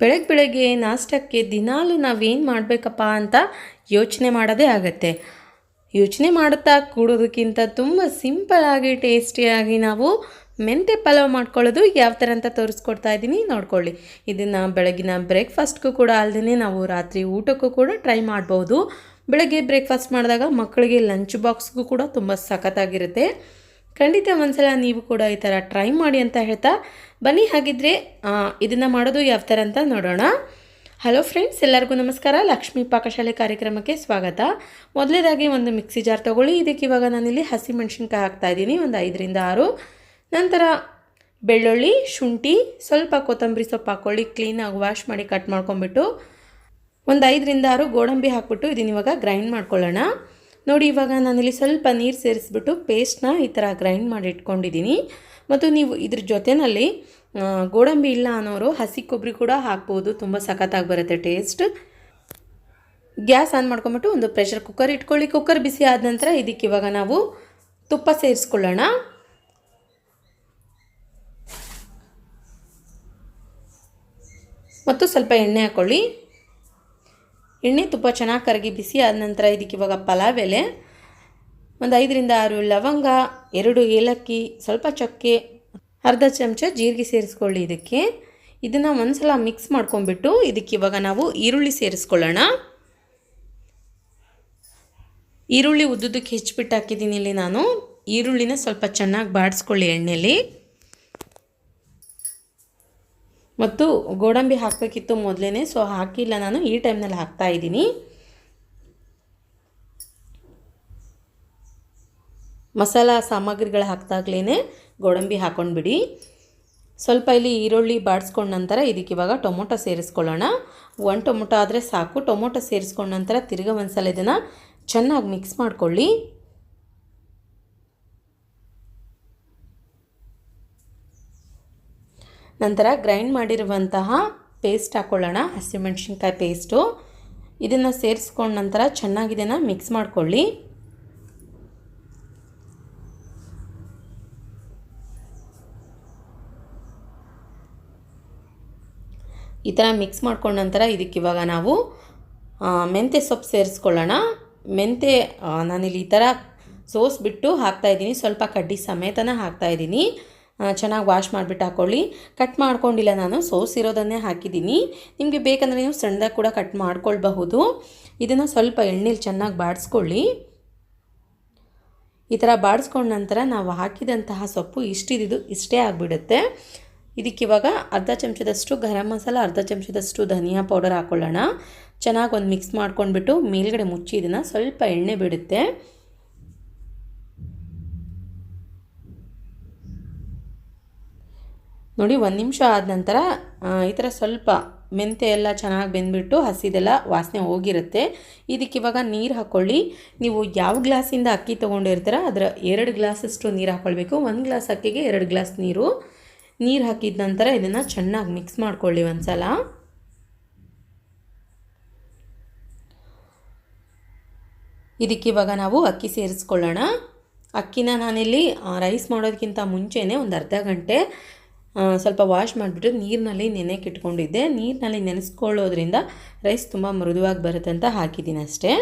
ಬೆಳಗ್ಗೆ ಬೆಳಗ್ಗೆ ನಾಷ್ಟಕ್ಕೆ ದಿನಾಲೂ ನಾವೇನು ಮಾಡಬೇಕಪ್ಪ ಅಂತ ಯೋಚನೆ ಮಾಡೋದೇ ಆಗತ್ತೆ. ಯೋಚನೆ ಮಾಡುತ್ತಾ ಕೂಡೋದಕ್ಕಿಂತ ತುಂಬ ಸಿಂಪಲಾಗಿ ಟೇಸ್ಟಿಯಾಗಿ ನಾವು ಮೆಂತೆ ಪಲಾವ್ ಮಾಡ್ಕೊಳ್ಳೋದು ಯಾವ ಥರ ಅಂತ ತೋರಿಸ್ಕೊಡ್ತಾ ಇದ್ದೀನಿ. ನೋಡ್ಕೊಳ್ಳಿ. ಇದನ್ನು ಬೆಳಗಿನ ಬ್ರೇಕ್ಫಾಸ್ಟ್ಗೂ ಕೂಡ ಅಲ್ಲದೇ ನಾವು ರಾತ್ರಿ ಊಟಕ್ಕೂ ಕೂಡ ಟ್ರೈ ಮಾಡ್ಬೋದು. ಬೆಳಗ್ಗೆ ಬ್ರೇಕ್ಫಾಸ್ಟ್ ಮಾಡಿದಾಗ ಮಕ್ಕಳಿಗೆ ಲಂಚ್ ಬಾಕ್ಸ್ಗೂ ಕೂಡ ತುಂಬ ಸಖತ್ತಾಗಿರುತ್ತೆ. ಖಂಡಿತ ಒಂದ್ಸಲ ನೀವು ಕೂಡ ಈ ಥರ ಟ್ರೈ ಮಾಡಿ ಅಂತ ಹೇಳ್ತಾ ಬನ್ನಿ. ಹಾಗಿದ್ರೆ ಇದನ್ನು ಮಾಡೋದು ಯಾವ ಥರ ಅಂತ ನೋಡೋಣ. ಹಲೋ ಫ್ರೆಂಡ್ಸ್ ಎಲ್ಲರಿಗೂ ನಮಸ್ಕಾರ. ಲಕ್ಷ್ಮೀ ಪಾಕಶಾಲೆ ಕಾರ್ಯಕ್ರಮಕ್ಕೆ ಸ್ವಾಗತ. ಮೊದಲೇದಾಗಿ ಒಂದು ಮಿಕ್ಸಿ ಜಾರ್ ತೊಗೊಳ್ಳಿ. ಇದಕ್ಕೆ ಇವಾಗ ನಾನಿಲ್ಲಿ ಹಸಿ ಮೆಣಸಿನ್ಕಾಯಿ ಹಾಕ್ತಾ ಇದ್ದೀನಿ. ಒಂದು ಐದರಿಂದ ಆರು. ನಂತರ ಬೆಳ್ಳುಳ್ಳಿ, ಶುಂಠಿ, ಸ್ವಲ್ಪ ಕೊತ್ತಂಬರಿ ಸೊಪ್ಪು ಹಾಕ್ಕೊಳ್ಳಿ. ಕ್ಲೀನಾಗಿ ವಾಶ್ ಮಾಡಿ ಕಟ್ ಮಾಡ್ಕೊಂಬಿಟ್ಟು ಒಂದು ಐದರಿಂದ ಆರು ಗೋಡಂಬಿ ಹಾಕ್ಬಿಟ್ಟು ಇದನ್ನ ಇವಾಗ ಗ್ರೈಂಡ್ ಮಾಡ್ಕೊಳ್ಳೋಣ. ನೋಡಿ, ಇವಾಗ ನಾನಿಲ್ಲಿ ಸ್ವಲ್ಪ ನೀರು ಸೇರಿಸ್ಬಿಟ್ಟು ಪೇಸ್ಟ್ನ ಈ ಥರ ಗ್ರೈಂಡ್ ಮಾಡಿ ಇಟ್ಕೊಂಡಿದ್ದೀನಿ ಮತ್ತು ನೀವು ಇದ್ರ ಜೊತೆಯಲ್ಲಿ ಗೋಡಂಬಿ ಇಲ್ಲ ಅನ್ನೋರು ಹಸಿ ಕೊಬ್ಬರಿ ಕೂಡ ಹಾಕ್ಬೋದು. ತುಂಬ ಸಖತ್ತಾಗಿ ಬರುತ್ತೆ ಟೇಸ್ಟ್ ಗ್ಯಾಸ್ ಆನ್ ಮಾಡ್ಕೊಂಬಿಟ್ಟು ಒಂದು ಪ್ರೆಷರ್ ಕುಕ್ಕರ್ ಇಟ್ಕೊಳ್ಳಿ. ಕುಕ್ಕರ್ ಬಿಸಿ ಆದ ನಂತರ ಇದಕ್ಕೆ ಇವಾಗ ನಾವು ತುಪ್ಪ ಸೇರಿಸ್ಕೊಳ್ಳೋಣ. ಮತ್ತು ಸ್ವಲ್ಪ ಎಣ್ಣೆ ಹಾಕ್ಕೊಳ್ಳಿ ಎಣ್ಣೆ ತುಪ್ಪ ಚೆನ್ನಾಗಿ ಕರಗಿ ಬಿಸಿ ಆದ ನಂತರ ಇದಕ್ಕೆ ಇವಾಗ ಪಲಾವ್ ಎಲೆ ಒಂದು ಐದರಿಂದ ಆರು ಲವಂಗ, ಎರಡು ಏಲಕ್ಕಿ, ಸ್ವಲ್ಪ ಚಕ್ಕೆ, ಅರ್ಧ ಚಮಚ ಜೀರಿಗೆ ಸೇರಿಸ್ಕೊಳ್ಳಿ ಇದಕ್ಕೆ. ಇದನ್ನು ಒಂದ್ಸಲ ಮಿಕ್ಸ್ ಮಾಡ್ಕೊಂಡ್ಬಿಟ್ಟು ಇದಕ್ಕೆ ಇವಾಗ ನಾವು ಈರುಳ್ಳಿ ಸೇರಿಸ್ಕೊಳ್ಳೋಣ. ಈರುಳ್ಳಿ ಉದ್ದುದಕ್ಕೆ ಹೆಚ್ಚಿಬಿಟ್ಟು ಹಾಕಿದ್ದೀನಿ ಇಲ್ಲಿ ನಾನು. ಈರುಳ್ಳಿನ ಸ್ವಲ್ಪ ಚೆನ್ನಾಗಿ ಬಾಡಿಸ್ಕೊಳ್ಳಿ ಎಣ್ಣೆಲಿ. ಮತ್ತು ಗೋಡಂಬಿ ಹಾಕಬೇಕಿತ್ತು ಮೊದಲೇ ಸೊ ಹಾಕಿಲ್ಲ ನಾನು. ಈ ಟೈಮ್ನಲ್ಲಿ ಹಾಕ್ತಾ ಇದ್ದೀನಿ. ಮಸಾಲ ಸಾಮಗ್ರಿಗಳು ಹಾಕಿದಾಗ್ಲೇ ಗೋಡಂಬಿ ಹಾಕ್ಕೊಂಡ್ಬಿಡಿ ಸ್ವಲ್ಪ ಇಲ್ಲಿ ಈರುಳ್ಳಿ ಬಾಡಿಸ್ಕೊಂಡ ನಂತರ ಇದಕ್ಕೆ ಇವಾಗ ಟೊಮೊಟೊ ಸೇರಿಸ್ಕೊಳ್ಳೋಣ. ಒಂದು ಟೊಮೊಟೊ ಆದರೆ ಸಾಕು. ಟೊಮೊಟೊ ಸೇರಿಸ್ಕೊಂಡ ನಂತರ ತಿರ್ಗ ಒಂದ್ಸಲ ಇದನ್ನು ಚೆನ್ನಾಗಿ ಮಿಕ್ಸ್ ಮಾಡ್ಕೊಳ್ಳಿ. ನಂತರ ಗ್ರೈಂಡ್ ಮಾಡಿರುವಂತಹ ಪೇಸ್ಟ್ ಹಾಕ್ಕೊಳ್ಳೋಣ ಹಸಿಮೆಣ್ಸಿನ್ಕಾಯಿ ಪೇಸ್ಟು ಇದನ್ನು ಸೇರಿಸ್ಕೊಂಡ ನಂತರ ಚೆನ್ನಾಗಿ ಇದನ್ನು ಮಿಕ್ಸ್ ಮಾಡ್ಕೊಳ್ಳಿ. ಈ ಥರ ಮಿಕ್ಸ್ ಮಾಡ್ಕೊಂಡ ನಂತರ ಇದಕ್ಕೆ ಇವಾಗ ನಾವು ಮೆಂತ್ಯ ಸೊಪ್ಪು ಸೇರಿಸ್ಕೊಳ್ಳೋಣ. ಮೆಂತ್ಯ ನಾನಿಲ್ಲಿ ಈ ಥರ ಸೋಸ್ಬಿಟ್ಟು ಹಾಕ್ತಾಯಿದ್ದೀನಿ ಸ್ವಲ್ಪ ಕಡ್ಡಿ ಸಮೇತನ ಹಾಕ್ತಾಯಿದ್ದೀನಿ ಚೆನ್ನಾಗಿ ವಾಶ್ ಮಾಡಿಬಿಟ್ಟು ಹಾಕ್ಕೊಳ್ಳಿ ಕಟ್ ಮಾಡ್ಕೊಂಡಿಲ್ಲ ನಾನು ಸೋಸಿರೋದನ್ನೇ ಹಾಕಿದ್ದೀನಿ. ನಿಮಗೆ ಬೇಕಂದರೆ ನೀವು ಸಣ್ಣದಾಗಿ ಕೂಡ ಕಟ್ ಮಾಡ್ಕೊಳ್ಬಹುದು. ಇದನ್ನು ಸ್ವಲ್ಪ ಎಣ್ಣೆಲಿ ಚೆನ್ನಾಗಿ ಬಾಡಿಸ್ಕೊಳ್ಳಿ. ಈ ಥರ ಬಾಡಿಸ್ಕೊಂಡ ನಂತರ ನಾವು ಹಾಕಿದಂತಹ ಸೊಪ್ಪು ಇಷ್ಟಿದ್ದು, ಇಷ್ಟೇ ಆಗಿಬಿಡುತ್ತೆ. ಇದಕ್ಕಿವಾಗ ಅರ್ಧ ಚಮಚದಷ್ಟು ಗರಂ ಮಸಾಲ, ಅರ್ಧ ಚಮಚದಷ್ಟು ಧನಿಯಾ ಪೌಡರ್ ಹಾಕ್ಕೊಳ್ಳೋಣ ಚೆನ್ನಾಗಿ ಒಂದು ಮಿಕ್ಸ್ ಮಾಡ್ಕೊಂಡ್ಬಿಟ್ಟು ಮೇಲ್ಗಡೆ ಮುಚ್ಚಿ ಇದನ್ನು ಸ್ವಲ್ಪ ಎಣ್ಣೆ ಬಿಡುತ್ತೆ. ನೋಡಿ, ಒಂದು ನಿಮಿಷ ಆದ ನಂತರ ಈ ಥರ ಸ್ವಲ್ಪ ಮೆಂತೆ ಎಲ್ಲ ಚೆನ್ನಾಗಿ ಬೆಂದ್ಬಿಟ್ಟು ಹಸಿದೆಲ್ಲ ವಾಸನೆ ಹೋಗಿರುತ್ತೆ. ಇದಕ್ಕೆ ಇವಾಗ ನೀರು ಹಾಕ್ಕೊಳ್ಳಿ ನೀವು ಯಾವ ಗ್ಲಾಸಿಂದ ಅಕ್ಕಿ ತೊಗೊಂಡಿರ್ತೀರ, ಅದರ ಎರಡು ಗ್ಲಾಸಷ್ಟು ನೀರು ಹಾಕ್ಕೊಳ್ಬೇಕು ಒಂದು ಗ್ಲಾಸ್ ಅಕ್ಕಿಗೆ ಎರಡು ಗ್ಲಾಸ್ ನೀರು. ನೀರು ಹಾಕಿದ ನಂತರ ಇದನ್ನು ಚೆನ್ನಾಗಿ ಮಿಕ್ಸ್ ಮಾಡ್ಕೊಳ್ಳಿ ಒಂದು ಸಲ ಇದಕ್ಕೆ ಇವಾಗ ನಾವು ಅಕ್ಕಿ ಸೇರಿಸ್ಕೊಳ್ಳೋಣ. ಅಕ್ಕಿನ ನಾನಿಲ್ಲಿ ರೈಸ್ ಮಾಡೋದಕ್ಕಿಂತ ಮುಂಚೆನೇ ಒಂದು ಅರ್ಧ ಗಂಟೆ ಸ್ವಲ್ಪ ವಾಶ್ ಮಾಡಿಬಿಟ್ಟು ನೀರಿನಲ್ಲಿ ನೆನೆಕ್ಕೆ ಇಟ್ಕೊಂಡಿದ್ದೆ. ನೀರಿನಲ್ಲಿ ನೆನೆಸ್ಕೊಳ್ಳೋದ್ರಿಂದ ರೈಸ್ ತುಂಬ ಮೃದುವಾಗಿ ಬರುತ್ತೆ ಅಂತ ಹಾಕಿದ್ದೀನಿ ಅಷ್ಟೇ.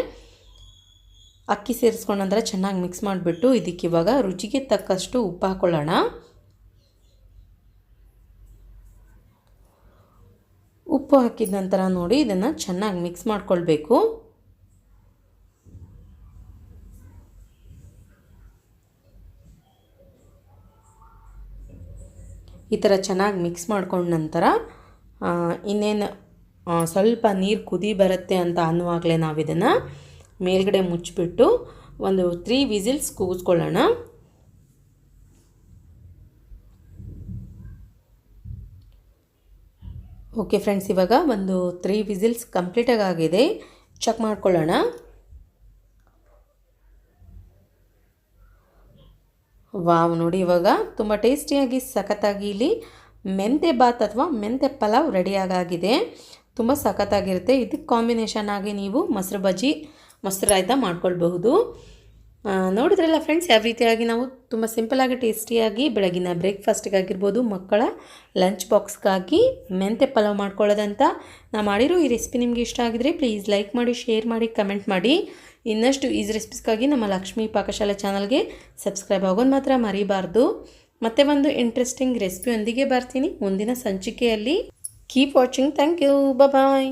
ಅಕ್ಕಿ ಸೇರಿಸ್ಕೊಂಡ ನಂತರ ಚೆನ್ನಾಗಿ ಮಿಕ್ಸ್ ಮಾಡಿಬಿಟ್ಟು ಇದಕ್ಕೆ ಇವಾಗ ರುಚಿಗೆ ತಕ್ಕಷ್ಟು ಉಪ್ಪು ಹಾಕ್ಕೊಳ್ಳೋಣ ಉಪ್ಪು ಹಾಕಿದ ನಂತರ ನೋಡಿ ಇದನ್ನು ಚೆನ್ನಾಗಿ ಮಿಕ್ಸ್ ಮಾಡ್ಕೊಳ್ಬೇಕು. ಈ ಥರ ಚೆನ್ನಾಗಿ ಮಿಕ್ಸ್ ಮಾಡ್ಕೊಂಡ ನಂತರ ಇನ್ನೇನು ಸ್ವಲ್ಪ ನೀರು ಕುದಿ ಬರುತ್ತೆ ಅಂತ ಅನ್ನುವಾಗಲೇ ನಾವು ಇದನ್ನು ಮೇಲ್ಗಡೆ ಮುಚ್ಚಿಬಿಟ್ಟು ಒಂದು ತ್ರೀ ವಿಸಿಲ್ಸ್ ಕೂಗಿಸ್ಕೊಳ್ಳೋಣ ಓಕೆ ಫ್ರೆಂಡ್ಸ್ ಇವಾಗ ಒಂದು ತ್ರೀ ವಿಸಿಲ್ಸ್ ಕಂಪ್ಲೀಟಾಗಿ ಆಗಿದೆ. ಚೆಕ್ ಮಾಡ್ಕೊಳ್ಳೋಣ. ವಾವ್, ನೋಡಿ ಇವಾಗ ತುಂಬ ಟೇಸ್ಟಿಯಾಗಿ, ಸಖತ್ತಾಗಿ ಇಲ್ಲಿ ಮೆಂತೆ ಬಾತ್ ಅಥವಾ ಮೆಂತೆ ಪಲಾವ್ ರೆಡಿಯಾಗಾಗಿದೆ ತುಂಬ ಸಖತ್ತಾಗಿರುತ್ತೆ. ಇದಕ್ಕೆ ಕಾಂಬಿನೇಷನ್ ಆಗಿ ನೀವು ಮೊಸರು ಬಜ್ಜಿ, ಮೊಸರು ರಾಯ್ತ ಮಾಡ್ಕೊಳ್ಬಹುದು. ನೋಡಿದ್ರಲ್ಲ ಫ್ರೆಂಡ್ಸ್ ಯಾವ ರೀತಿಯಾಗಿ ನಾವು ತುಂಬ ಸಿಂಪಲಾಗಿ ಟೇಸ್ಟಿಯಾಗಿ ಬೆಳಗಿನ ಬ್ರೇಕ್ಫಾಸ್ಟ್ಗಾಗಿರ್ಬೋದು ಮಕ್ಕಳ ಲಂಚ್ ಬಾಕ್ಸ್ಗಾಗಿ ಮೆಂತೆ ಪಲಾವ್ ಮಾಡ್ಕೊಳ್ಳೋದಂತ ನಾ ಮಾಡಿರೋ ಈ ರೆಸಿಪಿ ನಿಮಗೆ ಇಷ್ಟ ಆಗಿದ್ರೆ ಪ್ಲೀಸ್ ಲೈಕ್ ಮಾಡಿ ಶೇರ್ ಮಾಡಿ ಕಮೆಂಟ್ ಮಾಡಿ. ಇನ್ನಷ್ಟು ಈಸ್ ರೆಸಿಪೀಸ್ಗಾಗಿ ನಮ್ಮ ಲಕ್ಷ್ಮೀ ಪಾಕಶಾಲೆ ಚಾನಲ್ಗೆ ಸಬ್ಸ್ಕ್ರೈಬ್ ಆಗೋದು ಮಾತ್ರ ಮರಿಬಾರ್ದು. ಮತ್ತೆ ಒಂದು ಇಂಟ್ರೆಸ್ಟಿಂಗ್ ರೆಸಿಪಿಯೊಂದಿಗೆ ಬರ್ತೀನಿ. ಮುಂದಿನ ಸಂಚಿಕೆಯಲ್ಲಿ. Keep watching thank you bye